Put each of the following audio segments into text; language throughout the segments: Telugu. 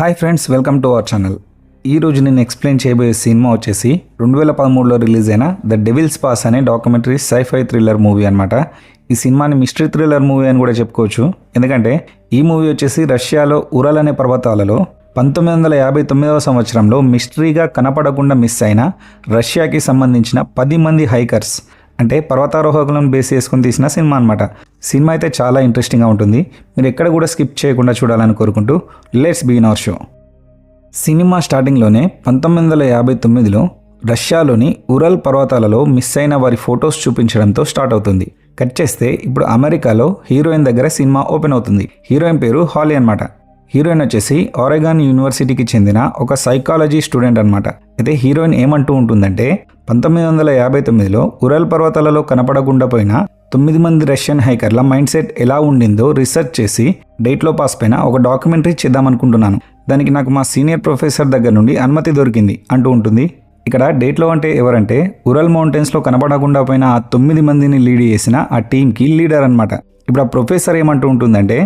Hi friends welcome to our channel ఈ రోజు నేను ఎక్స్ప్లెయిన్ చేయబోయే సినిమా వచ్చేసి రెండు వేల పదమూడులో రిలీజ్ అయిన ద డెవిల్స్ పాస్ అనే documentary sci fi thriller movie అనమాట ఈ సినిమాని మిస్టరీ థ్రిల్లర్ మూవీ అని కూడా చెప్పుకోవచ్చు. ఎందుకంటే ఈ మూవీ వచ్చేసి రష్యాలో ఉరల్ అనే పర్వతాలలో పంతొమ్మిది వందల యాభై తొమ్మిదవ సంవత్సరంలో మిస్టరీగా కనపడకుండా మిస్ అయిన రష్యాకి సంబంధించిన పది మంది హైకర్స్ అంటే పర్వతారోహకులను బేస్ చేసుకుని తీసిన సినిమా అనమాట సినిమా అయితే చాలా ఇంట్రెస్టింగ్గా ఉంటుంది. మీరు ఎక్కడ కూడా స్కిప్ చేయకుండా చూడాలని కోరుకుంటూ లెట్స్ బిగిన్ అవర్ షో సినిమా స్టార్టింగ్లోనే పంతొమ్మిది వందల యాభై తొమ్మిదిలో రష్యాలోని ఉరల్ పర్వతాలలో మిస్ అయిన వారి ఫొటోస్ చూపించడంతో స్టార్ట్ అవుతుంది. కట్ చేస్తే ఇప్పుడు అమెరికాలో హీరోయిన్ దగ్గర సినిమా ఓపెన్ అవుతుంది. హీరోయిన్ పేరు హాలీ అనమాట హీరోయిన్ వచ్చేసి ఆరెగాన్ యూనివర్సిటీకి చెందిన ఒక సైకాలజీ స్టూడెంట్ అనమాట అయితే హీరోయిన్ ఏమంటూ ఉంటుందంటే పంతొమ్మిది వందల యాభై తొమ్మిదిలో ఉరల్ పర్వతాలలో కనపడకుండా పోయిన తొమ్మిది మంది రష్యన్ హైకర్ల మైండ్ సెట్ ఎలా ఉండిందో రీసెర్చ్ చేసి డేట్లో పాస్ పైన ఒక డాక్యుమెంటరీ చేద్దామనుకుంటున్నాను దానికి నాకు మా సీనియర్ ప్రొఫెసర్ దగ్గర నుండి అనుమతి దొరికింది అంటూ ఉంటుంది. ఇక్కడ డేట్లో అంటే ఎవరంటే ఉరల్ మౌంటైన్స్లో కనపడకుండా పోయిన ఆ తొమ్మిది మందిని లీడ్ చేసిన ఆ టీంకి లీడర్ అనమాట ఇప్పుడు ఆ ప్రొఫెసర్ ఏమంటూ ఉంటుందంటే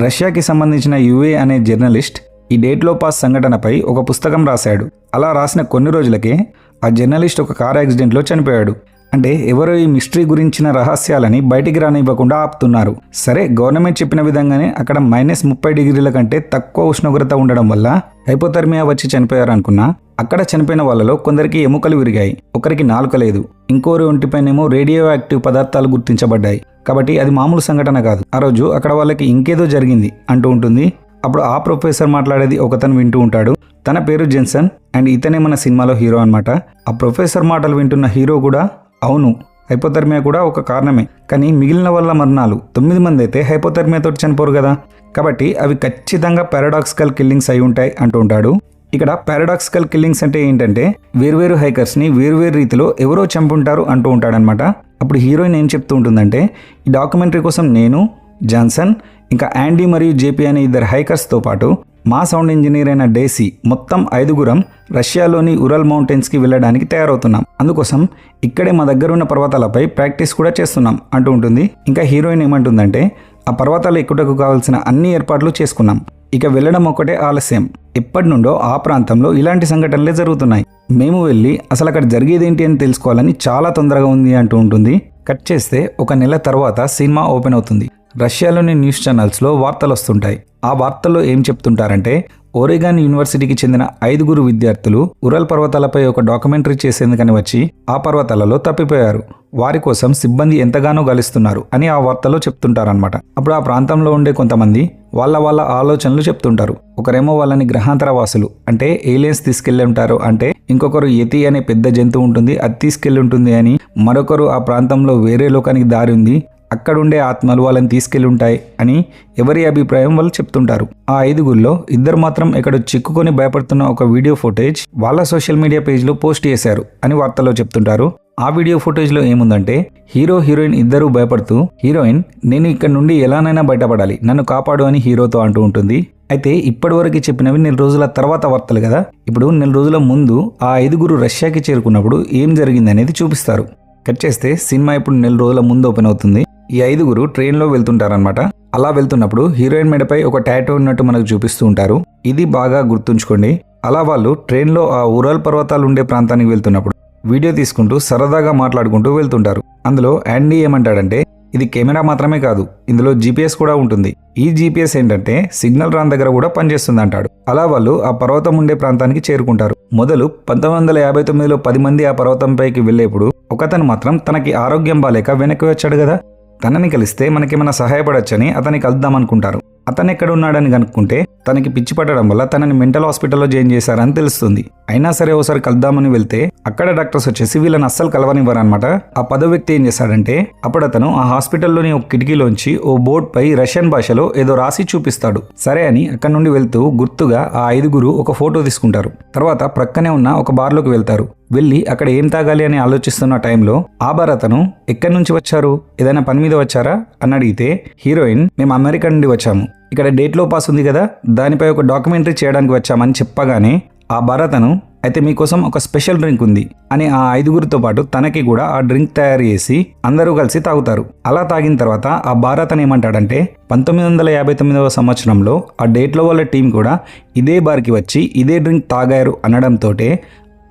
రష్యాకి సంబంధించిన యుఏ అనే జర్నలిస్ట్ ఈ డేట్లో పాస్ సంఘటనపై ఒక పుస్తకం రాశాడు. అలా రాసిన కొన్ని రోజులకే ఆ జర్నలిస్ట్ ఒక కార్ యాక్సిడెంట్లో చనిపోయాడు. అంటే ఎవరో ఈ మిస్టరీ గురించిన రహస్యాలని బయటికి రానివ్వకుండా ఆపుతున్నారు. సరే గవర్నమెంట్ చెప్పిన విధంగానే అక్కడ మైనస్ ముప్పై డిగ్రీల కంటే తక్కువ ఉష్ణోగ్రత ఉండడం వల్ల హైపోథర్మియా వచ్చి చనిపోయారనుకున్నా అక్కడ చనిపోయిన వాళ్ళలో కొందరికి ఎముకలు విరిగాయి ఒకరికి నాలుక లేదు. ఇంకోరి ఒంటిపైనేమో రేడియో యాక్టివ్ పదార్థాలు గుర్తించబడ్డాయి. కాబట్టి అది మామూలు సంఘటన కాదు. ఆ రోజు అక్కడ వాళ్ళకి ఇంకేదో జరిగింది అంటూ ఉంటుంది. అప్పుడు ఆ ప్రొఫెసర్ మాట్లాడేది ఒకతను వింటూ ఉంటాడు. తన పేరు జెన్సన్ అండ్ ఇతనే మన సినిమాలో హీరో అనమాట ఆ ప్రొఫెసర్ మాటలు వింటున్న హీరో కూడా అవును హైపోథర్మియా కూడా ఒక కారణమే. కానీ మిగిలిన వల్ల మరణాలు తొమ్మిది మంది అయితే హైపోథర్మియాతో చనిపోరు కదా. కాబట్టి అవి ఖచ్చితంగా పారాడాక్సికల్ కిల్లింగ్స్ అయి ఉంటాయి అంటూ ఉంటాడు. ఇక్కడ పారాడాక్సికల్ కిల్లింగ్స్ అంటే ఏంటంటే వేర్వేరు హైకర్స్ని వేర్వేరు రీతిలో ఎవరో చంపుంటారు అంటూ ఉంటాడనమాట అప్పుడు హీరోయిన్ ఏం చెప్తూ ఉంటుందంటే ఈ డాక్యుమెంటరీ కోసం నేను జాన్సన్ ఇంకా యాండీ మరియు జేపీ అనే ఇద్దరు హైకర్స్తో పాటు మా సౌండ్ ఇంజనీర్ అయిన డేసీ మొత్తం ఐదుగురం రష్యాలోని ఉరల్ మౌంటైన్స్కి వెళ్ళడానికి తయారవుతున్నాం. అందుకోసం ఇక్కడే మా దగ్గర ఉన్న పర్వతాలపై ప్రాక్టీస్ కూడా చేస్తున్నాం అంటూ ఉంటుంది. ఇంకా హీరోయిన్ ఏమంటుందంటే ఆ పర్వతాలు ఎక్కుటకు కావాల్సిన అన్ని ఏర్పాట్లు చేసుకున్నాం. ఇక వెళ్ళడం ఒక్కటే ఆలస్యం. ఎప్పటి నుండో ఆ ప్రాంతంలో ఇలాంటి సంఘటనలే జరుగుతున్నాయి. మేము వెళ్ళి అసలు అక్కడ జరిగేదేంటి అని తెలుసుకోవాలని చాలా తొందరగా ఉంది అంటూ ఉంటుంది. కట్ చేస్తే ఒక నెల తర్వాత సినిమా ఓపెన్ అవుతుంది. రష్యాలోని న్యూస్ ఛానల్స్లో వార్తలు వస్తుంటాయి. ఆ వార్తల్లో ఏం చెప్తుంటారంటే ఓరెగాన్ యూనివర్సిటీకి చెందిన ఐదుగురు విద్యార్థులు ఉరల్ పర్వతాలపై ఒక డాక్యుమెంటరీ చేసేందుకని వచ్చి ఆ పర్వతాలలో తప్పిపోయారు. వారి కోసం సిబ్బంది ఎంతగానో గలుస్తున్నారు అని ఆ వార్తలో చెప్తుంటారనమాట అప్పుడు ఆ ప్రాంతంలో ఉండే కొంతమంది వాళ్ళ వాళ్ళ ఆలోచనలు చెప్తుంటారు. ఒకరేమో వాళ్ళని గ్రహాంతర వాసులు అంటే ఏలియన్స్ తీసుకెళ్ళి ఉంటారు అంటే ఇంకొకరు యతి అనే పెద్ద జంతువు ఉంటుంది అది తీసుకెళ్ళి ఉంటుంది అని మరొకరు ఆ ప్రాంతంలో వేరే లోకానికి దారి ఉంది అక్కడుండే ఆత్మలు వాళ్ళని తీసుకెళ్ళి ఉంటాయి అని ఎవరి అభిప్రాయం వాళ్ళు చెప్తుంటారు. ఆ ఐదుగురిలో ఇద్దరు మాత్రం ఇక్కడ చిక్కుకొని భయపడుతున్న ఒక వీడియో ఫుటేజ్ వాళ్ళ సోషల్ మీడియా పేజ్లో పోస్ట్ చేశారు అని వార్తల్లో చెప్తుంటారు. ఆ వీడియో ఫుటేజ్లో ఏముందంటే హీరో హీరోయిన్ ఇద్దరూ భయపడుతూ హీరోయిన్ నేను ఇక్కడ నుండి ఎలానైనా బయటపడాలి. నన్ను కాపాడు అని హీరోతో అంటూ ఉంటుంది. అయితే ఇప్పటివరకు చెప్పినవి నెల రోజుల తర్వాత వార్తలు కదా? ఇప్పుడు నెల రోజుల ముందు ఆ ఐదుగురు రష్యాకి చేరుకున్నప్పుడు ఏం జరిగింది అనేది చూపిస్తారు. కట్ చేస్తే సినిమా ఇప్పుడు నెల రోజుల ముందు ఓపెన్ అవుతుంది. ఈ ఐదుగురు ట్రైన్లో వెళ్తుంటారనమాట అలా వెళ్తున్నప్పుడు హీరోయిన్ మెడపై ఒక టాటో ఉన్నట్టు మనకు చూపిస్తూ ఉంటారు. ఇది బాగా గుర్తుంచుకోండి. అలా వాళ్ళు ట్రైన్లో ఆ ఉరల్ పర్వతాలు ఉండే ప్రాంతానికి వెళ్తున్నప్పుడు వీడియో తీసుకుంటూ సరదాగా మాట్లాడుకుంటూ వెళ్తుంటారు. అందులో యాండీ ఏమంటాడంటే ఇది కెమెరా మాత్రమే కాదు ఇందులో జీపీఎస్ కూడా ఉంటుంది. ఈ జీపీఎస్ ఏంటంటే సిగ్నల్ రాన్ దగ్గర కూడా పనిచేస్తుంది అంటాడు అలా వాళ్ళు ఆ పర్వతం ఉండే ప్రాంతానికి చేరుకుంటారు. మొదలు పంతొమ్మిది వందల యాభై తొమ్మిదిలో పది మంది ఆ పర్వతంపైకి వెళ్ళేప్పుడు ఒకతను మాత్రం తనకి ఆరోగ్యం బాలేక వెనక్కి వచ్చాడు కదా? తనని కలిస్తే మనకేమైనా సహాయపడొచ్చని అతన్ని కలుద్దాం అనుకుంటారు అతను ఎక్కడ ఉన్నాడని కనుక్కుంటే తనకి పిచ్చి పట్టడం వల్ల తనని మెంటల్ హాస్పిటల్లో జాయిన్ చేశారని తెలుస్తుంది. అయినా సరే ఒకసారి కలుద్దామని వెళ్తే అక్కడ డాక్టర్స్ వచ్చేసి వీళ్ళని అస్సలు కలవనివ్వరనమాట ఆ పదో వ్యక్తి ఏం చేశాడంటే అప్పుడు అతను ఆ హాస్పిటల్లోని ఒక కిటికీలోంచి ఓ బోర్డ్ పై రష్యన్ భాషలో ఏదో రాసి చూపిస్తాడు. సరే అని అక్కడి నుండి వెళ్తూ గుర్తుగా ఆ ఐదుగురు ఒక ఫోటో తీసుకుంటారు. తర్వాత ప్రక్కనే ఉన్న ఒక బార్లోకి వెళ్తారు. వెళ్ళి అక్కడ ఏం తాగాలి అని ఆలోచిస్తున్న టైంలో ఆ బార్ అతను ఎక్కడి నుంచి వచ్చారు? ఏదైనా పని మీద వచ్చారా? అని అడిగితే హీరోయిన్ మేము అమెరికా నుండి వచ్చాము. ఇక్కడ డేట్లో పాస్ ఉంది కదా దానిపై ఒక డాక్యుమెంటరీ చేయడానికి వచ్చామని చెప్పగానే ఆ భరతను అయితే మీకోసం ఒక స్పెషల్ డ్రింక్ ఉంది అని ఆ ఐదుగురితో పాటు తనకి కూడా ఆ డ్రింక్ తయారు చేసి అందరూ కలిసి తాగుతారు. అలా తాగిన తర్వాత ఆ భారత్ అని ఏమంటాడంటే పంతొమ్మిది వందల యాభై తొమ్మిదవ సంవత్సరంలో ఆ డేట్లో వాళ్ళ టీం కూడా ఇదే బార్కి వచ్చి ఇదే డ్రింక్ తాగారు అనడంతో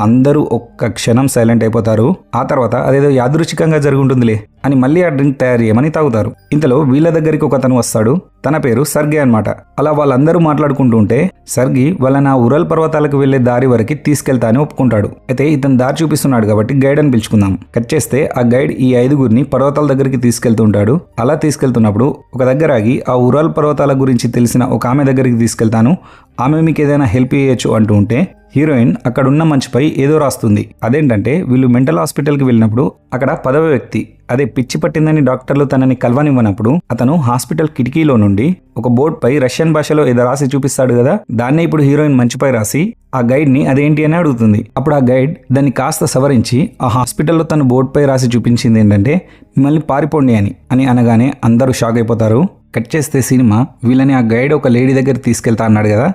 అందరూ ఒక్క క్షణం సైలెంట్ అయిపోతారు. ఆ తర్వాత అదేదో యాదృచ్ఛికంగా జరుగుంటుందిలే అని మళ్ళీ ఆ డ్రింక్ తయారు చేయమని తాగుతారు. ఇంతలో వీళ్ళ దగ్గరికి ఒక అతను వస్తాడు. తన పేరు సర్గే అన్నమాట. అలా వాళ్ళందరూ మాట్లాడుకుంటూ ఉంటే సర్గి వాళ్ళని ఆ ఉరల్ పర్వతాలకు వెళ్ళే దారి వరకు తీసుకెళ్తా అని ఒప్పుకుంటాడు. అయితే ఇతను దారి చూపిస్తున్నాడు కాబట్టి గైడ్ అని పిలుచుకుందాం. కట్ చేస్తే ఆ గైడ్ ఈ ఐదుగురిని పర్వతాల దగ్గరికి తీసుకెళ్తూ ఉంటాడు. అలా తీసుకెళ్తున్నప్పుడు ఒక దగ్గర ఆగి ఆ ఉరల్ పర్వతాల గురించి తెలిసిన ఒక ఆమె దగ్గరికి తీసుకెళ్తాను. ఆమె మీకు ఏదైనా హెల్ప్ చేయొచ్చు అంటూ ఉంటే హీరోయిన్ అక్కడున్న మంచుపై ఏదో రాస్తుంది. అదేంటంటే వీళ్ళు మెంటల్ హాస్పిటల్కి వెళ్ళినప్పుడు అక్కడ పదవ వ్యక్తి అదే పిచ్చి పట్టిందని డాక్టర్లు తనని కలవనివ్వనప్పుడు అతను హాస్పిటల్ కిటికీలో నుండి ఒక బోర్డుపై రష్యన్ భాషలో ఏదో రాసి చూపిస్తాడు కదా దాన్నే ఇప్పుడు హీరోయిన్ మంచిపై రాసి ఆ గైడ్ని అదేంటి అని అడుగుతుంది. అప్పుడు ఆ గైడ్ దాన్ని కాస్త సవరించి ఆ హాస్పిటల్లో తన బోర్డుపై రాసి చూపించింది ఏంటంటే మిమ్మల్ని పారిపోండి అని అని అనగానే అందరూ షాక్ అయిపోతారు. కట్ చేస్తే సినిమా వీళ్ళని ఆ గైడ్ ఒక లేడీ దగ్గర తీసుకెళ్తా అన్నాడు కదా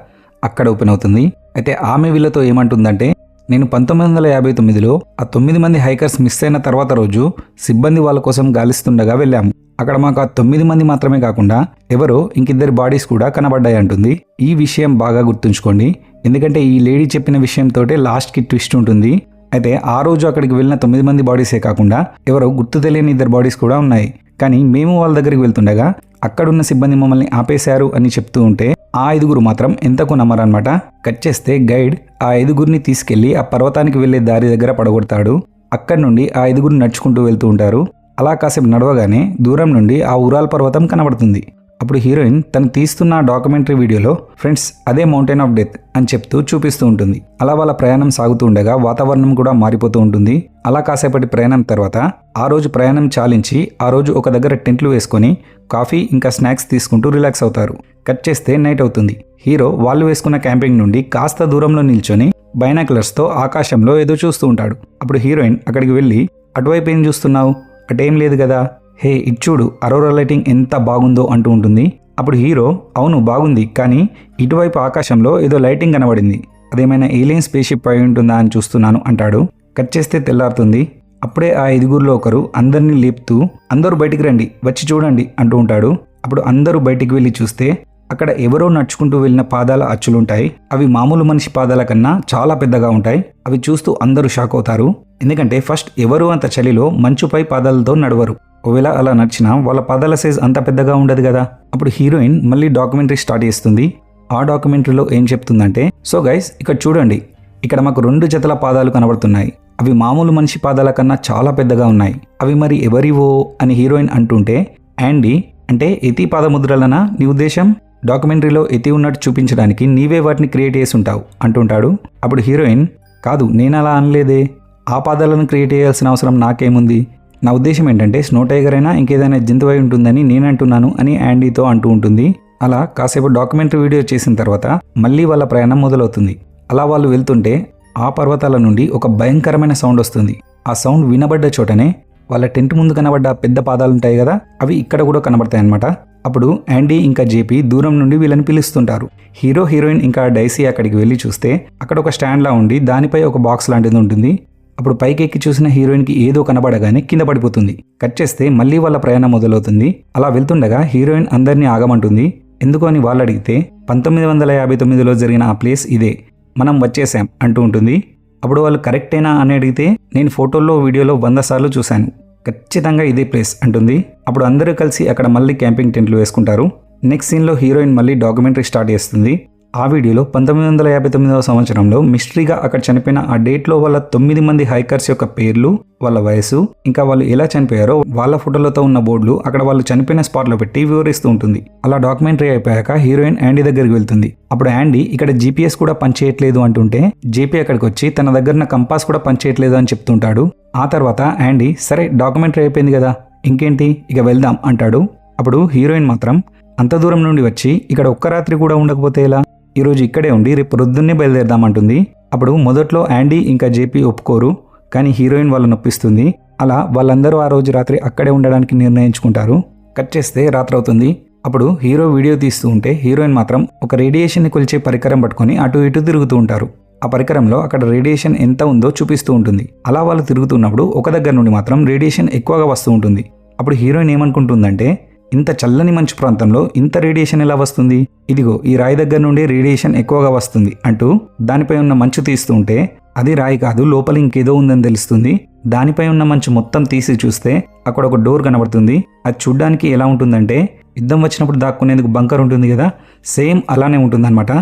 అక్కడ ఓపెన్ అవుతుంది. అయితే ఆమె వీళ్ళతో ఏమంటుందంటే నేను పంతొమ్మిది వందల యాభై తొమ్మిదిలో ఆ తొమ్మిది మంది హైకర్స్ మిస్ అయిన తర్వాత రోజు సిబ్బంది వాళ్ళ కోసం గాలిస్తుండగా వెళ్ళాము. అక్కడ మాకు ఆ తొమ్మిది మంది మాత్రమే కాకుండా ఎవరో ఇంకిద్దరి బాడీస్ కూడా కనబడ్డాయి అంటుంది. ఈ విషయం బాగా గుర్తుంచుకోండి. ఎందుకంటే ఈ లేడీ చెప్పిన విషయంతో లాస్ట్కి ట్విస్ట్ ఉంటుంది. అయితే ఆ రోజు అక్కడికి వెళ్ళిన తొమ్మిది మంది బాడీసే కాకుండా ఎవరో గుర్తు తెలియని ఇద్దరు బాడీస్ కూడా ఉన్నాయి. కానీ మేము వాళ్ళ దగ్గరికి వెళ్తుండగా అక్కడున్న సిబ్బంది మమ్మల్ని ఆపేశారు అని చెప్తూ ఉంటే ఆ ఐదుగురు మాత్రం ఎంతకు నమ్మరనమాట కట్ చేస్తే గైడ్ ఆ ఐదుగురిని తీసుకెళ్ళి ఆ పర్వతానికి వెళ్ళే దారి దగ్గర పడగొడతాడు. అక్కడి నుండి ఆ ఐదుగురు నడుచుకుంటూ వెళ్తూ ఉంటారు. అలా కాసేపు నడవగానే దూరం నుండి ఆ ఉరాల్ పర్వతం కనబడుతుంది. అప్పుడు హీరోయిన్ తను తీస్తున్న డాక్యుమెంటరీ వీడియోలో ఫ్రెండ్స్ అదే మౌంటైన్ ఆఫ్ డెత్ అని చెప్తూ చూపిస్తూ ఉంటుంది. అలా వాళ్ళ ప్రయాణం సాగుతూ ఉండగా వాతావరణం కూడా మారిపోతూ ఉంటుంది. అలా కాసేపటి ప్రయాణం తర్వాత ఆ రోజు ప్రయాణం చాలించి ఆ రోజు ఒక దగ్గర టెంట్లు వేసుకొని కాఫీ ఇంకా స్నాక్స్ తీసుకుంటూ రిలాక్స్ అవుతారు. కట్ చేస్తే నైట్ అవుతుంది. హీరో వాళ్ళు వేసుకున్న క్యాంపింగ్ నుండి కాస్త దూరంలో నిల్చొని బైనాకులర్స్తో ఆకాశంలో ఏదో చూస్తూ ఉంటాడు. అప్పుడు హీరోయిన్ అక్కడికి వెళ్ళి అటువైపు ఏం చూస్తున్నావు? అటేం లేదు కదా. హే ఇచ్చుడు అరోరా లైటింగ్ ఎంత బాగుందో అంటూ ఉంటుంది. అప్పుడు హీరో అవును బాగుంది కానీ ఇటువైపు ఆకాశంలో ఏదో లైటింగ్ కనబడింది. అదేమైనా ఏలియన్ స్పేషిప్ అయి ఉంటుందా అని చూస్తున్నాను అంటాడు. కట్ చేస్తే తెల్లారుతుంది. అప్పుడే ఆ ఐదుగురిలో ఒకరు అందరినీ లేపుతూ అందరూ బయటికి రండి వచ్చి చూడండి అంటూ ఉంటాడు. అప్పుడు అందరూ బయటికి వెళ్ళి చూస్తే అక్కడ ఎవరో నడుచుకుంటూ వెళ్ళిన పాదాల అచ్చులుంటాయి. అవి మామూలు మనిషి పాదాల కన్నా చాలా పెద్దగా ఉంటాయి. అవి చూస్తూ అందరూ షాక్ అవుతారు. ఎందుకంటే ఫస్ట్ ఎవరు అంత చలిలో మంచుపై పాదాలతో నడవరు. ఒకవేళ అలా నడిచినా వాళ్ళ పాదాల సైజ్ అంత పెద్దగా ఉండదు కదా. అప్పుడు హీరోయిన్ మళ్ళీ డాక్యుమెంటరీ స్టార్ట్ చేస్తుంది. ఆ డాక్యుమెంటరీలో ఏం చెప్తుందంటే సో గైస్ ఇక్కడ చూడండి. ఇక్కడ మాకు రెండు జతల పాదాలు కనబడుతున్నాయి. అవి మామూలు మనిషి పాదాల కన్నా చాలా పెద్దగా ఉన్నాయి. అవి మరి ఎవరివో అని హీరోయిన్ అంటుంటే యాండీ అంటే ఎతి పాదముద్రలనా నీ ఉద్దేశం డాక్యుమెంటరీలో ఎతి ఉన్నట్టు చూపించడానికి నీవే వాటిని క్రియేట్ చేసి ఉంటావు అంటుంటాడు. అప్పుడు హీరోయిన్ కాదు నేను అలా అనలేదే. ఆ పాదాలను క్రియేట్ చేయాల్సిన అవసరం నాకేముంది? నా ఉద్దేశం ఏంటంటే స్నో టైగర్ అయినా ఇంకేదైనా జంతువై ఉంటుందని నేను అంటున్నాను అని యాండీతో అంటూ ఉంటుంది. అలా కాసేపు డాక్యుమెంటరీ వీడియో చేసిన తర్వాత మళ్ళీ వాళ్ళ ప్రయాణం మొదలవుతుంది. అలా వాళ్ళు వెళ్తుంటే ఆ పర్వతాల నుండి ఒక భయంకరమైన సౌండ్ వస్తుంది. ఆ సౌండ్ వినబడ్డ చోటనే వాళ్ళ టెంట్ ముందు కనబడ్డ పెద్ద పాదాలు ఉంటాయి కదా అవి ఇక్కడ కూడా కనబడతాయి అన్నమాట అప్పుడు యాండీ ఇంకా జేపీ దూరం నుండి వీళ్ళని పిలుస్తుంటారు. హీరో హీరోయిన్ ఇంకా డైసీ అక్కడికి వెళ్ళి చూస్తే అక్కడ ఒక స్టాండ్లా ఉండి దానిపై ఒక బాక్స్ లాంటిది ఉంటుంది. అప్పుడు పైకి ఎక్కి చూసిన హీరోయిన్కి ఏదో కనబడగానే కింద పడిపోతుంది. కట్ చేస్తే మళ్ళీ వాళ్ళ ప్రయాణం మొదలవుతుంది. అలా వెళ్తుండగా హీరోయిన్ అందరినీ ఆగమంటుంది. ఎందుకు అని వాళ్ళు అడిగితే పంతొమ్మిది వందల యాభై తొమ్మిదిలో జరిగిన ఆ ప్లేస్ ఇదే. మనం వచ్చేసాం అంటూ ఉంటుంది. అప్పుడు వాళ్ళు కరెక్టేనా అని అడిగితే నేను ఫోటోల్లో వీడియోలో వంద సార్లు చూశాను. ఖచ్చితంగా ఇదే ప్లేస్ అంటుంది. అప్పుడు అందరూ కలిసి అక్కడ మళ్ళీ క్యాంపింగ్ టెంట్లు వేసుకుంటారు. నెక్స్ట్ సీన్లో హీరోయిన్ మళ్ళీ డాక్యుమెంటరీ స్టార్ట్ చేస్తుంది. ఆ వీడియోలో పంతొమ్మిది వందల యాభై తొమ్మిదవ సంవత్సరంలో మిస్టరీగా అక్కడ చనిపోయిన ఆ డేట్లో వాళ్ళ తొమ్మిది మంది హైకర్స్ యొక్క పేర్లు వాళ్ళ వయసు ఇంకా వాళ్ళు ఎలా చనిపోయారో వాళ్ళ ఫోటోలతో ఉన్న బోర్డులు అక్కడ వాళ్ళు చనిపోయిన స్పాట్లో పెట్టి వివరిస్తూ ఉంటుంది. అలా డాక్యుమెంటరీ అయిపోయాక హీరోయిన్ యాండీ దగ్గరికి వెళ్తుంది. అప్పుడు యాండీ ఇక్కడ జీపీఎస్ కూడా పనిచేయట్లేదు అంటుంటే జేపీ అక్కడికి వచ్చి తన దగ్గర కంపాస్ కూడా పనిచేయట్లేదు అని చెప్తుంటాడు. ఆ తర్వాత యాండీ సరే డాక్యుమెంటరీ అయిపోయింది కదా ఇంకేంటి? ఇక వెళ్దాం అంటాడు. అప్పుడు హీరోయిన్ మాత్రం అంత దూరం నుండి వచ్చి ఇక్కడ ఒక్క రాత్రి కూడా ఉండకపోతే ఎలా? ఈరోజు ఇక్కడే ఉండి రేపు పొద్దున్నే బయలుదేరదామంటుంది. అప్పుడు మొదట్లో యాండీ ఇంకా జేపీ ఒప్పుకోరు. కానీ హీరోయిన్ వాళ్ళని నొప్పిస్తుంది అలా వాళ్ళందరూ ఆ రోజు రాత్రి అక్కడే ఉండడానికి నిర్ణయించుకుంటారు. కట్ చేస్తే రాత్రి అవుతుంది అప్పుడు హీరో వీడియో తీస్తూ ఉంటే హీరోయిన్ మాత్రం ఒక రేడియేషన్ని కొలిచే పరికరం పట్టుకొని అటు ఇటు తిరుగుతూ ఉంటారు. ఆ పరికరంలో అక్కడ రేడియేషన్ ఎంత ఉందో చూపిస్తూ ఉంటుంది. అలా వాళ్ళు తిరుగుతున్నప్పుడు ఒక దగ్గర నుండి మాత్రం రేడియేషన్ ఎక్కువగా వస్తూ ఉంటుంది. అప్పుడు హీరోయిన్ ఏమనుకుంటుందంటే ఇంత చల్లని మంచు ప్రాంతంలో ఇంత రేడియేషన్ ఎలా వస్తుంది? ఇదిగో ఈ రాయి దగ్గర నుండి రేడియేషన్ ఎక్కువగా వస్తుంది అంటూ దానిపై ఉన్న మంచు తీస్తూ ఉంటే అది రాయి కాదు లోపల ఇంకేదో ఉందని తెలుస్తుంది. దానిపై ఉన్న మంచు మొత్తం తీసి చూస్తే అక్కడ ఒక డోర్ కనబడుతుంది. అది చూడ్డానికి ఎలా ఉంటుందంటే యుద్ధం వచ్చినప్పుడు దాక్కునేందుకు బంకర్ ఉంటుంది కదా సేమ్ అలానే ఉంటుందన్నమాట.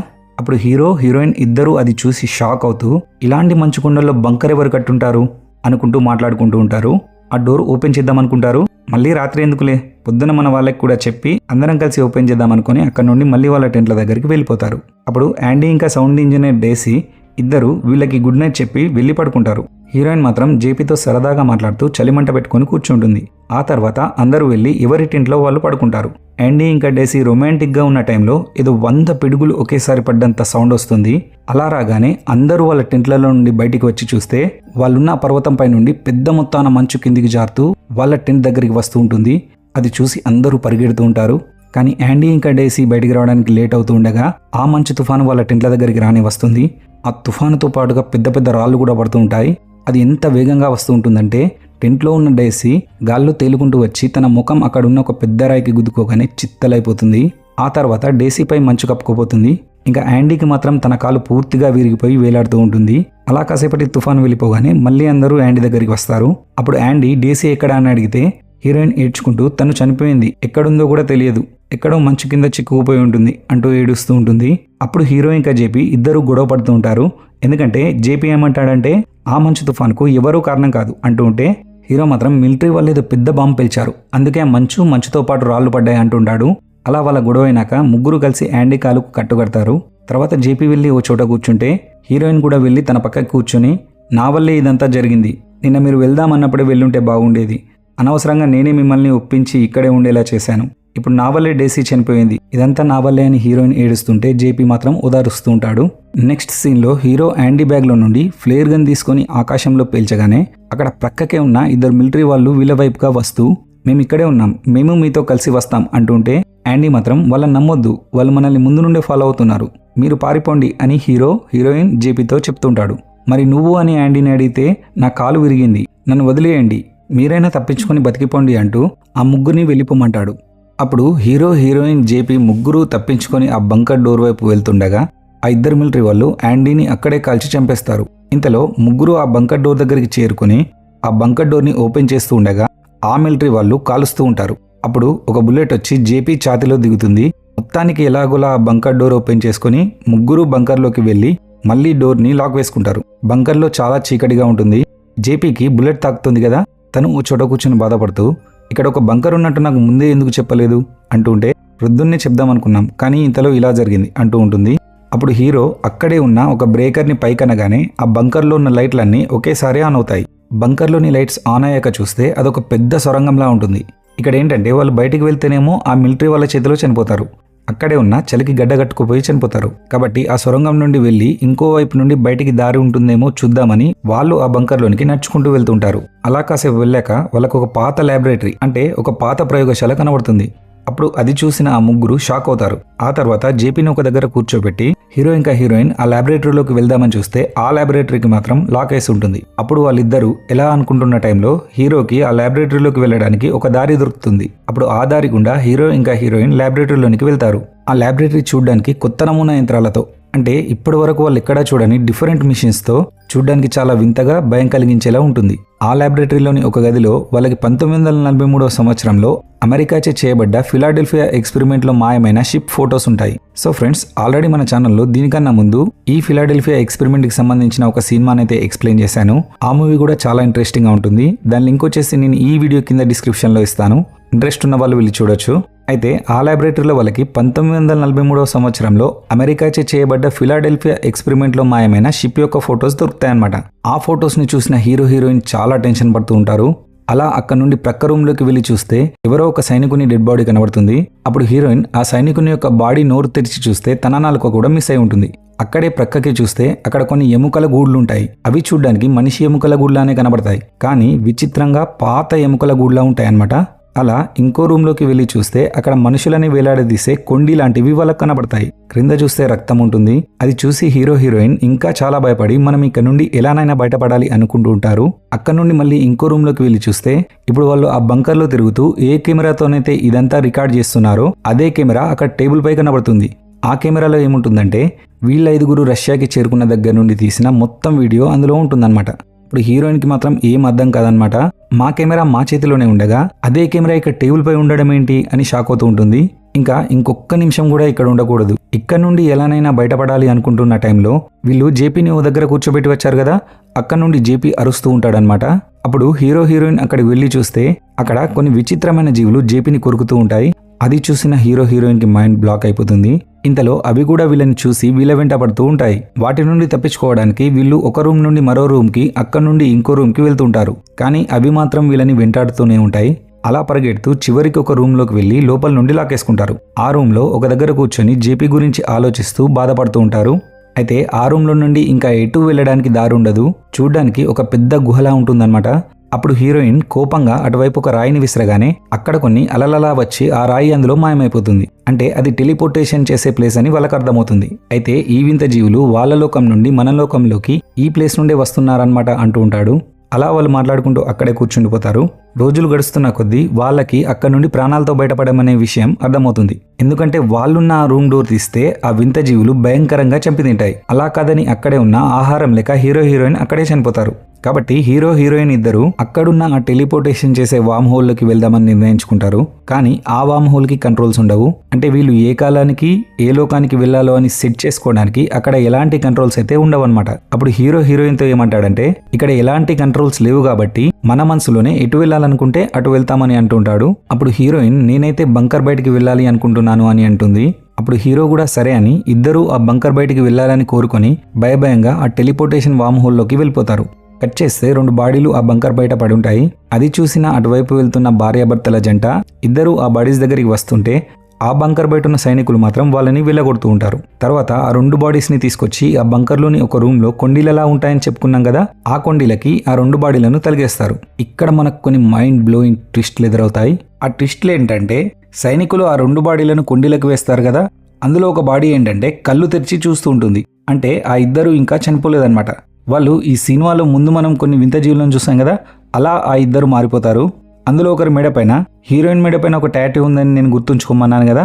అప్పుడు హీరో హీరోయిన్ ఇద్దరూ అది చూసి షాక్ అవుతూ ఇలాంటి మంచు కొండల్లో బంకర్ ఎవరు కట్టుంటారు? అనుకుంటూ మాట్లాడుకుంటూ ఉంటారు. ఆ డోర్ ఓపెన్ చేద్దాం అనుకుంటారు మళ్ళీ రాత్రి ఎందుకులే? పొద్దున మన వాళ్ళకి కూడా చెప్పి అందరం కలిసి ఓపెన్ చేద్దాం అనుకుని అక్కడ నుండి మళ్ళీ వాళ్ళ టెంట్ల దగ్గరికి వెళ్ళిపోతారు. అప్పుడు యాండీ ఇంకా సౌండ్ ఇంజనీర్ డేసీ ఇద్దరు వీళ్ళకి గుడ్ నైట్ చెప్పి వెళ్ళి పడుకుంటారు. హీరోయిన్ మాత్రం జేపీతో సరదాగా మాట్లాడుతూ చలిమంట పెట్టుకొని కూర్చుంటుంది. ఆ తర్వాత అందరూ వెళ్ళి ఎవరి టెంట్లో వాళ్ళు పడుకుంటారు. యాండీ ఇంకా డేసీ రొమాంటిక్గా ఉన్న టైంలో ఏదో వంద పిడుగులు ఒకేసారి పడ్డంత సౌండ్ వస్తుంది. అలా రాగానే అందరూ వాళ్ళ టెంట్లలో నుండి బయటికి వచ్చి చూస్తే వాళ్ళున్న పర్వతంపై నుండి పెద్ద మొత్తాన మంచు కిందికి జారుతూ వాళ్ళ టెంట్ దగ్గరికి వస్తూ ఉంటుంది. అది చూసి అందరూ పరిగెడుతూ ఉంటారు. కానీ యాండీ ఇంకా డేసీ బయటికి రావడానికి లేట్ అవుతూ ఉండగా ఆ మంచు తుఫాను వాళ్ళ టెంట్ల దగ్గరికి రాని వస్తుంది. ఆ తుఫానుతో పాటుగా పెద్ద పెద్ద రాళ్ళు కూడా పడుతూ ఉంటాయి. అది ఎంత వేగంగా వస్తూ ఉంటుందంటే టెంట్లో ఉన్న డేసీ గాల్లో తేలుకుంటూ వచ్చి తన ముఖం అక్కడ ఉన్న ఒక పెద్ద రాయికి గుద్దుకోగానే చిత్తలైపోతుంది. ఆ తర్వాత డేసీపై మంచు కప్పుకోపోతుంది ఇంకా యాండీకి మాత్రం తన కాలు పూర్తిగా విరిగిపోయి వేలాడుతూ ఉంటుంది. అలా కాసేపటి తుఫాను వెళ్ళిపోగానే మళ్ళీ అందరూ యాండీ దగ్గరికి వస్తారు. అప్పుడు యాండీ డేసీ ఎక్కడ? అని అడిగితే హీరోయిన్ ఏడ్చుకుంటూ తను చనిపోయింది. ఎక్కడుందో కూడా తెలియదు. ఎక్కడో మంచు కింద చిక్కుకుపోయి ఉంటుంది అంటూ ఏడుస్తూ ఉంటుంది. అప్పుడు హీరోయిన్ ఇంకా జేపీ ఇద్దరు గొడవ పడుతూ ఉంటారు. ఎందుకంటే జేపీ ఏమంటాడంటే ఆ మంచు తుఫాన్కు ఎవరూ కారణం కాదు అంటూ ఉంటే హీరో మాత్రం మిలిటరీ వాళ్ళు ఏదో పెద్ద బాంబు పేల్చారు. అందుకే ఆ మంచు మంచుతో పాటు రాళ్ళు పడ్డాయి అంటుంటాడు అలా వాళ్ళ గొడవ అయినాక ముగ్గురు కలిసి యాండీ కాలుకు కట్టుకడతారు. తర్వాత జేపీ వెళ్ళి ఓ చోట కూర్చుంటే హీరోయిన్ కూడా వెళ్ళి తన పక్కకి కూర్చొని నా వల్లే ఇదంతా జరిగింది. నిన్న మీరు వెళ్దామన్నప్పుడే వెళ్ళుంటే బాగుండేది. అనవసరంగా నేనే మిమ్మల్ని ఒప్పించి ఇక్కడే ఉండేలా చేశాను. ఇప్పుడు నా వల్లే డేసీ చనిపోయింది. ఇదంతా నా వల్లే అని హీరోయిన్ ఏడుస్తుంటే జేపీ మాత్రం ఓదారుస్తూ ఉంటాడు. నెక్స్ట్ సీన్లో హీరో యాండీ బ్యాగ్లో నుండి ఫ్లేర్ గన్ తీసుకొని ఆకాశంలో పేల్చగానే అక్కడ ప్రక్కకే ఉన్న ఇద్దరు మిలిటరీ వాళ్ళు వీళ్ళ వైపుగా వస్తూ మేము ఇక్కడే ఉన్నాం. మేము మీతో కలిసి వస్తాం అంటుంటే యాండీ మాత్రం వాళ్ళని నమ్మొద్దు. వాళ్ళు మనల్ని ముందు నుండే ఫాలో అవుతున్నారు. మీరు పారిపోండి అని హీరో హీరోయిన్ జేపీతో చెప్తుంటాడు. మరి నువ్వు అని యాండీని అడిగితే నా కాలు విరిగింది. నన్ను వదిలేయండి. మీరైనా తప్పించుకొని బతికిపోండి అంటూ ఆ ముగ్గురిని వెళ్ళిపోమంటాడు. అప్పుడు హీరో హీరోయిన్ జేపీ ముగ్గురు తప్పించుకొని ఆ బంకర్ డోర్ వైపు వెళ్తుండగా ఆ ఇద్దరు మిలిటరీ వాళ్ళు యాండీని అక్కడే కాల్చి చంపేస్తారు. ఇంతలో ముగ్గురు ఆ బంకర్ డోర్ దగ్గరికి చేరుకుని ఆ బంకర్ డోర్ని ఓపెన్ చేస్తూ ఉండగా ఆ మిలిటరీ వాళ్ళు కాలుస్తూ ఉంటారు. అప్పుడు ఒక బుల్లెట్ వచ్చి జేపీ ఛాతిలో దిగుతుంది. మొత్తానికి ఎలాగోలా ఆ బంకర్ డోర్ ఓపెన్ చేసుకుని ముగ్గురు బంకర్లోకి వెళ్ళి మళ్ళీ డోర్ని లాక్ వేసుకుంటారు. బంకర్లో చాలా చీకటిగా ఉంటుంది. జేపీకి బుల్లెట్ తాకుతుంది కదా? తను ఓ చోట కూర్చొని బాధపడుతూ ఇక్కడ ఒక బంకర్ ఉన్నట్టు నాకు ముందే ఎందుకు చెప్పలేదు? అంటుంటే వృద్ధున్నే చెప్దామనుకున్నాం కానీ ఇంతలో ఇలా జరిగింది అంటూ ఉంటుంది. అప్పుడు హీరో అక్కడే ఉన్న ఒక బ్రేకర్ని పైకనగానే ఆ బంకర్లో ఉన్న లైట్లన్నీ ఒకేసారి ఆన్ అవుతాయి. బంకర్లోని లైట్స్ ఆన్ అయ్యాక చూస్తే అదొక పెద్ద సొరంగంలా ఉంటుంది. ఇక్కడ ఏంటంటే వాళ్ళు బయటికి వెళ్తేనేమో ఆ మిలిటరీ వాళ్ళ చేతిలో చనిపోతారు. అక్కడే ఉన్న చలికి గడ్డగట్టుకుపోయి చనిపోతారు. కాబట్టి ఆ సొరంగం నుండి వెళ్ళి ఇంకో వైపు నుండి బయటికి దారి ఉంటుందేమో చూద్దామని వాళ్ళు ఆ బంకర్లోనికి నడుచుకుంటూ వెళ్తుంటారు. అలా కాసేపు వెళ్ళాక వాళ్ళకు ఒక పాత ల్యాబొరేటరీ అంటే ఒక పాత ప్రయోగశాల కనబడుతుంది. అప్పుడు అది చూసిన ఆ ముగ్గురు షాక్ అవుతారు. ఆ తర్వాత జేపీని ఒక దగ్గర కూర్చోబెట్టి హీరో ఇంకా హీరోయిన్ ఆ ల్యాబొరేటరీలోకి వెళ్దామని చూస్తే ఆ ల్యాబొరేటరీకి మాత్రం లాక్ వేసి ఉంటుంది. అప్పుడు వాళ్ళిద్దరూ ఎలా అనుకుంటున్న టైంలో హీరోకి ఆ ల్యాబొరేటరీలోకి వెళ్ళడానికి ఒక దారి దొరుకుతుంది. అప్పుడు ఆ దారి గుండా హీరో ఇంకా హీరోయిన్ ల్యాబొరేటరీలోనికి వెళ్తారు. ఆ ల్యాబొరేటరీ చూడడానికి కొత్త నమూనా యంత్రాలతో అంటే ఇప్పటి వరకు వాళ్ళు ఎక్కడా చూడని డిఫరెంట్ మిషన్స్తో చూడడానికి చాలా వింతగా భయం కలిగించేలా ఉంటుంది. ఆ ల్యాబొరేటరీలోని ఒక గదిలో వాళ్ళకి పంతొమ్మిది వందల నలభై మూడవ సంవత్సరంలో అమెరికాచే చేయబడ్డ ఫిలాడెల్ఫియా ఎక్స్పెరిమెంట్లో మాయమైన షిప్ ఫొటోస్ ఉంటాయి. సో ఫ్రెండ్స్ ఆల్రెడీ మన ఛానల్లో దీనికన్నా ముందు ఈ ఫిలాడెల్ఫియా ఎక్స్పెరిమెంట్కి సంబంధించిన ఒక సినిమానైతే ఎక్స్ప్లెయిన్ చేశాను. ఆ మూవీ కూడా చాలా ఇంట్రెస్టింగ్గా ఉంటుంది. దాని లింక్ వచ్చేసి నేను ఈ వీడియో కింద డిస్క్రిప్షన్లో ఇస్తాను. ఇంట్రెస్ట్ ఉన్న వాళ్ళు వెళ్ళి చూడొచ్చు. అయితే ఆ ల్యాబొరేటరీలో వాళ్ళకి పంతొమ్మిది వందల నలభై మూడవ సంవత్సరంలో అమెరికాచే చేయబడ్డ ఫిలాడెల్ఫియా ఎక్స్పెరిమెంట్లో మాయమైన షిప్ యొక్క ఫొటోస్ దొరుకుతాయన్నమాట. ఆ ఫొటోస్ని చూసిన హీరో హీరోయిన్ చాలా టెన్షన్ పడుతూ ఉంటారు. అలా అక్కడ నుండి ప్రక్క రూమ్లోకి వెళ్ళి చూస్తే ఎవరో ఒక సైనికుని డెడ్ బాడీ కనబడుతుంది. అప్పుడు హీరోయిన్ ఆ సైనికుని యొక్క బాడీ నోరు తెరిచి చూస్తే తన నాలుక కూడా మిస్ అయి ఉంటుంది. అక్కడే ప్రక్కకి చూస్తే అక్కడ కొన్ని ఎముకల గూడ్లు ఉంటాయి. అవి చూడ్డానికి మనిషి ఎముకల గూడ్లానే కనబడతాయి. కానీ విచిత్రంగా పాత ఎముకల గూడ్లా ఉంటాయన్నమాట. అలా ఇంకో రూమ్లోకి వెళ్ళి చూస్తే అక్కడ మనుషులని వేలాడదీసే కొండి లాంటివి వాళ్ళకు కనబడతాయి. క్రింద చూస్తే రక్తం ఉంటుంది. అది చూసి హీరో హీరోయిన్ ఇంకా చాలా భయపడి మనం ఇక్కడ నుండి ఎలానైనా బయటపడాలి అనుకుంటూ ఉంటారు. అక్కడ నుండి మళ్ళీ ఇంకో రూమ్లోకి వెళ్ళి చూస్తే ఇప్పుడు వాళ్ళు ఆ బంకర్లో తిరుగుతూ ఏ కెమెరాతోనైతే ఇదంతా రికార్డ్ చేస్తున్నారో అదే కెమెరా అక్కడ టేబుల్ పై కనబడుతుంది. ఆ కెమెరాలో ఏముంటుందంటే వీళ్ళ ఐదుగురు రష్యాకి చేరుకున్న దగ్గర నుండి తీసిన మొత్తం వీడియో అందులో ఉంటుందన్నమాట. ఇప్పుడు హీరోయిన్కి మాత్రం ఏం అర్థం కాదనమాట మా కెమెరా మా చేతిలోనే ఉండగా అదే కెమెరా ఇక్కడ టేబుల్ పై ఉండడం ఏంటి అని షాక్ అవుతూ ఉంటుంది. ఇంకా ఇంకొక్క నిమిషం కూడా ఇక్కడ ఉండకూడదు. ఇక్కడ నుండి ఎలానైనా బయటపడాలి అనుకుంటున్న టైంలో వీళ్ళు జేపీని ఓ దగ్గర కూర్చోబెట్టి వచ్చారు కదా? అక్కడ నుండి జేపీ అరుస్తూ ఉంటాడనమాట అప్పుడు హీరో హీరోయిన్ అక్కడికి వెళ్ళి చూస్తే అక్కడ కొన్ని విచిత్రమైన జీవులు జేపీని కొరుకుతూ ఉంటాయి. అది చూసిన హీరో హీరోయిన్కి మైండ్ బ్లాక్ అయిపోతుంది. ఇంతలో అవి కూడా వీళ్ళని చూసి వీళ్ళ వెంట పడుతూ ఉంటాయి. వాటి నుండి తప్పించుకోవడానికి వీళ్ళు ఒక రూమ్ నుండి మరో రూమ్కి అక్కడి అక్కడ నుండి ఇంకో రూమ్కి వెళ్తుంటారు. కానీ అవి మాత్రం వీళ్ళని వెంటాడుతూనే ఉంటాయి. అలా పరిగెడుతూ చివరికి ఒక రూమ్లోకి వెళ్ళి లోపల నుండి లాకేసుకుంటారు ఆ రూమ్లో ఒక దగ్గర కూర్చొని జేపీ గురించి ఆలోచిస్తూ బాధపడుతూ ఉంటారు. అయితే ఆ రూమ్లో నుండి ఇంకా ఎటు వెళ్ళడానికి దారి ఉండదు. చూడ్డానికి ఒక పెద్ద గుహలా ఉంటుందన్నమాట. అప్పుడు హీరోయిన్ కోపంగా అటువైపు ఒక రాయిని విసరగానే అక్కడ కొన్ని అలలలా వచ్చి ఆ రాయి అందులో మాయమైపోతుంది. అంటే అది టెలిపోర్టేషన్ చేసే ప్లేస్ అని వాళ్ళకి అర్థమవుతుంది. అయితే ఈ వింత జీవులు వాళ్ళ లోకం నుండి మన లోకంలోకి ఈ ప్లేస్ నుండే వస్తున్నారన్నమాట అంటూ ఉంటాడు. అలా వాళ్ళు మాట్లాడుకుంటూ అక్కడే కూర్చుండిపోతారు. రోజులు గడుస్తున్న కొద్దీ వాళ్ళకి అక్కడ నుండి ప్రాణాలతో బయటపడమనే విషయం అర్థమవుతుంది. ఎందుకంటే వాళ్ళున్న ఆ రూమ్ డోర్ తీస్తే ఆ వింత జీవులు భయంకరంగా చంపితింటాయి. అలా కాదని అక్కడే ఉన్న ఆహారం లేక హీరో హీరోయిన్ అక్కడే చనిపోతారు. కాబట్టి హీరో హీరోయిన్ ఇద్దరు అక్కడున్న ఆ టెలిపోర్టేషన్ చేసే వామ్ హోల్లోకి వెళ్దామని నిర్ణయించుకుంటారు. కానీ ఆ వామ్ హోల్కి కంట్రోల్స్ ఉండవు. అంటే వీళ్ళు ఏ కాలానికి ఏ లోకానికి వెళ్ళాలో అని సెట్ చేసుకోవడానికి అక్కడ ఎలాంటి కంట్రోల్స్ అయితే ఉండవు అనమాట అప్పుడు హీరో హీరోయిన్తో ఏమంటాడంటే ఇక్కడ ఎలాంటి కంట్రోల్స్ లేవు కాబట్టి మన మనసులోనే ఎటు వెళ్ళాలనుకుంటే అటు వెళ్తామని అంటుంటాడు. అప్పుడు హీరోయిన్ నేనైతే బంకర్ బయటికి వెళ్ళాలి అనుకుంటున్నాను అని అంటుంది. అప్పుడు హీరో కూడా సరే అని ఇద్దరూ ఆ బంకర్ బయటికి వెళ్ళాలని కోరుకొని భయభయంగా ఆ టెలిపోర్టేషన్ వామ్ హోల్లోకి వెళ్ళిపోతారు. కట్ చేస్తే రెండు బాడీలు ఆ బంకర్ బయట పడి ఉంటాయి. అది చూసిన అటువైపు వెళ్తున్న భార్యాభర్తల జంట ఇద్దరు ఆ బాడీస్ దగ్గరికి వస్తుంటే ఆ బంకర్ బయట ఉన్న సైనికులు మాత్రం వాళ్ళని వెళ్ళగొడుతూ ఉంటారు. తర్వాత ఆ రెండు బాడీస్ని తీసుకొచ్చి ఆ బంకర్లోని ఒక రూమ్లో కొండీలలా ఉంటాయని చెప్పుకున్నాం కదా ఆ కొండీలకి ఆ రెండు బాడీలను తలిగేస్తారు. ఇక్కడ మనకు కొన్ని మైండ్ బ్లోయింగ్ ట్విస్ట్లు ఎదురవుతాయి. ఆ ట్విస్ట్లు ఏంటంటే సైనికులు ఆ రెండు బాడీలను కొండీలకు వేస్తారు కదా అందులో ఒక బాడీ ఏంటంటే కళ్ళు తెరిచి చూస్తూ ఉంటుంది. అంటే ఆ ఇద్దరు ఇంకా చనిపోలేదన్నమాట. వాళ్ళు ఈ సినిమాలో ముందు మనం కొన్ని వింత జీవులను చూసాం కదా అలా ఆ ఇద్దరు మారిపోతారు. అందులో ఒకరి మెడపైన హీరోయిన్ మెడపైన ఒక ట్యాటూ ఉందని నేను గుర్తుంచుకోమన్నాను కదా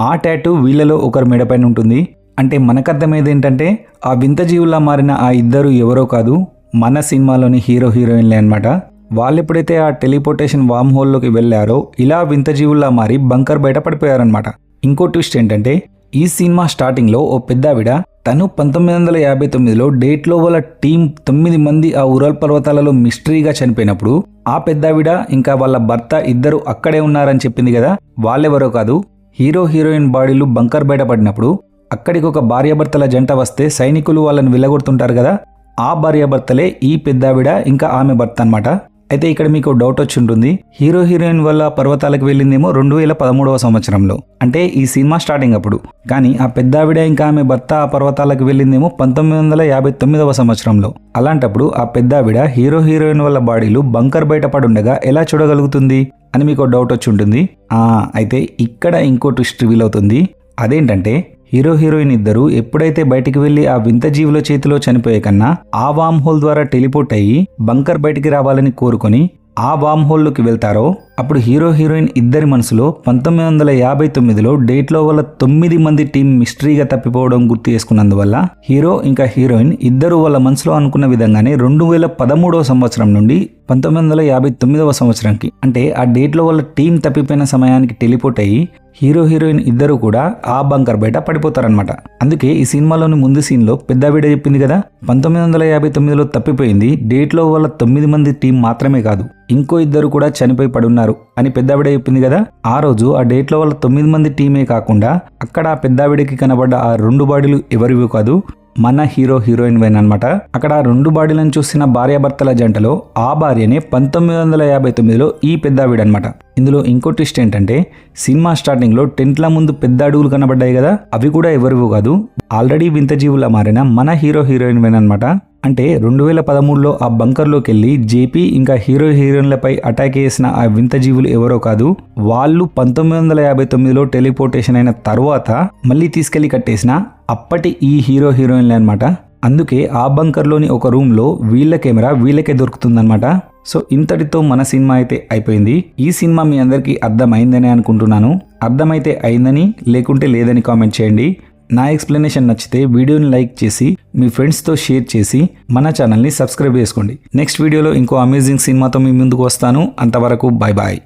ఆ ట్యాటూ వీళ్ళలో ఒకరి మెడపైన ఉంటుంది. అంటే మనకు ఏంటంటే ఆ వింత జీవుల్లా మారిన ఆ ఇద్దరు ఎవరో కాదు మన సినిమాలోని హీరో హీరోయిన్లే అనమాట వాళ్ళు ఎప్పుడైతే ఆ టెలిపోర్టేషన్ వామ్ హోల్లోకి వెళ్ళారో ఇలా వింత జీవుల్లా మారి బంకర్ బయట పడిపోయారనమాట ఇంకో ట్విస్ట్ ఏంటంటే ఈ సినిమా స్టార్టింగ్లో ఓ పెద్దావిడ తను పంతొమ్మిది వందల యాభై తొమ్మిదిలో డేట్లో వాళ్ళ టీం తొమ్మిది మంది ఆ ఉరల్ పర్వతాలలో మిస్టరీగా చనిపోయినప్పుడు ఆ పెద్దావిడ ఇంకా వాళ్ళ భర్త ఇద్దరు అక్కడే ఉన్నారని చెప్పింది కదా వాళ్ళెవరో కాదు. హీరో హీరోయిన్ బాడీలు బంకర్ బయట పడినప్పుడు అక్కడికి ఒక భార్యాభర్తల జంట వస్తే సైనికులు వాళ్ళని వెళ్ళగొడుతుంటారు కదా ఆ భార్యాభర్తలే ఈ పెద్దావిడ ఇంకా ఆమె భర్త అన్నమాట. అయితే ఇక్కడ మీకు డౌట్ వచ్చి ఉంటుంది. హీరో హీరోయిన్ వల్ల పర్వతాలకు వెళ్ళిందేమో రెండు వేల పదమూడవ సంవత్సరంలో. అంటే ఈ సినిమా స్టార్టింగ్ అప్పుడు. కానీ ఆ పెద్దావిడ ఇంకా ఆమె భర్త ఆ పర్వతాలకు వెళ్ళిందేమో పంతొమ్మిది వందల యాభై తొమ్మిదవ సంవత్సరంలో. అలాంటప్పుడు ఆ పెద్దావిడ హీరో హీరోయిన్ వల్ల బాడీలు బంకర్ బయట పడుండగా ఎలా చూడగలుగుతుంది? అని మీకు డౌట్ వచ్చి ఉంటుంది. ఆ అయితే ఇక్కడ ఇంకో ట్విస్ట్ రివీల్ అవుతుంది. అదేంటంటే హీరో హీరోయిన్ ఇద్దరు ఎప్పుడైతే బయటికి వెళ్ళి ఆ వింత జీవుల చేతిలో చనిపోయే కన్నా ఆ వామ్ హోల్ ద్వారా టెలిపోర్ట్ అయ్యి బంకర్ బయటికి రావాలని కోరుకొని ఆ వామ్ హోల్లోకి వెళ్తారో అప్పుడు హీరో హీరోయిన్ ఇద్దరి మనసులో పంతొమ్మిది వందల యాభై తొమ్మిదిలో డేట్లో వాళ్ళ తొమ్మిది మంది టీం మిస్టరీగా తప్పిపోవడం గుర్తు చేసుకున్నందువల్ల హీరో ఇంకా హీరోయిన్ ఇద్దరు వాళ్ళ మనసులో అనుకున్న విధంగానే రెండు వేల పదమూడవ సంవత్సరం నుండి పంతొమ్మిది వందల యాభై తొమ్మిదవ సంవత్సరంకి అంటే ఆ డేట్లో వాళ్ళ టీం తప్పిపోయిన సమయానికి టెలిపోర్ట్ అయ్యి హీరో హీరోయిన్ ఇద్దరు కూడా ఆ బంకర్ బయట పడిపోతారనమాట అందుకే ఈ సినిమాలోని ముందు సీన్లో పెద్దావిడ చెప్పింది కదా పంతొమ్మిది వందల యాభై తొమ్మిదిలో తప్పిపోయింది డేట్లో వాళ్ళ తొమ్మిది మంది టీం మాత్రమే కాదు ఇంకో ఇద్దరు కూడా చనిపోయి పడున్నారు అని పెద్దావిడ చెప్పింది కదా ఆ రోజు ఆ డేట్లో వాళ్ళ తొమ్మిది మంది టీమే కాకుండా అక్కడ ఆ పెద్దావిడకి కనబడ్డ ఆ రెండు బాడీలు ఎవరివి కాదు మన హీరో హీరోయిన్ వైన్ అనమాట అక్కడ రెండు బాడీలను చూసిన భార్యాభర్తల జంటలో ఆ భార్యనే పంతొమ్మిది వందల యాభై తొమ్మిదిలో ఈ పెద్దావిడ అనమాట ఇందులో ఇంకో ట్విస్ట్ ఏంటంటే సినిమా స్టార్టింగ్లో టెంట్ల ముందు పెద్ద అడుగులు కనబడ్డాయి కదా అవి కూడా ఎవరివో కాదు. ఆల్రెడీ వింత జీవులా మారిన మన హీరో హీరోయిన్ అనమాట అంటే రెండు వేల పదమూడులో ఆ బంకర్లోకి వెళ్ళి జేపీ ఇంకా హీరో హీరోయిన్లపై అటాక్ చేసిన ఆ వింత జీవులు ఎవరో కాదు వాళ్ళు పంతొమ్మిది వందల యాభై తొమ్మిదిలో టెలిపోర్టేషన్ అయిన తర్వాత మళ్ళీ తీసుకెళ్ళి కట్టేసిన అప్పటి ఈ హీరో హీరోయిన్లే అనమాట అందుకే ఆ బంకర్లోని ఒక రూమ్లో వీళ్ళ కెమెరా వీళ్ళకే దొరుకుతుందనమాట సో ఇంతటితో మన సినిమా అయితే అయిపోయింది. ఈ సినిమా మీ అందరికీ అర్థమైందని అనుకుంటున్నాను. అర్థమైతే అయిందని లేకుంటే లేదని కామెంట్ చేయండి. నా ఎక్స్ప్లెనేషన్ నచ్చితే వీడియోని లైక్ చేసి మీ ఫ్రెండ్స్తో షేర్ చేసి మన ఛానల్ని సబ్స్క్రైబ్ చేసుకోండి. నెక్స్ట్ వీడియోలో ఇంకో అమేజింగ్ సినిమాతో మీ ముందుకు వస్తాను. అంతవరకు బాయ్ బాయ్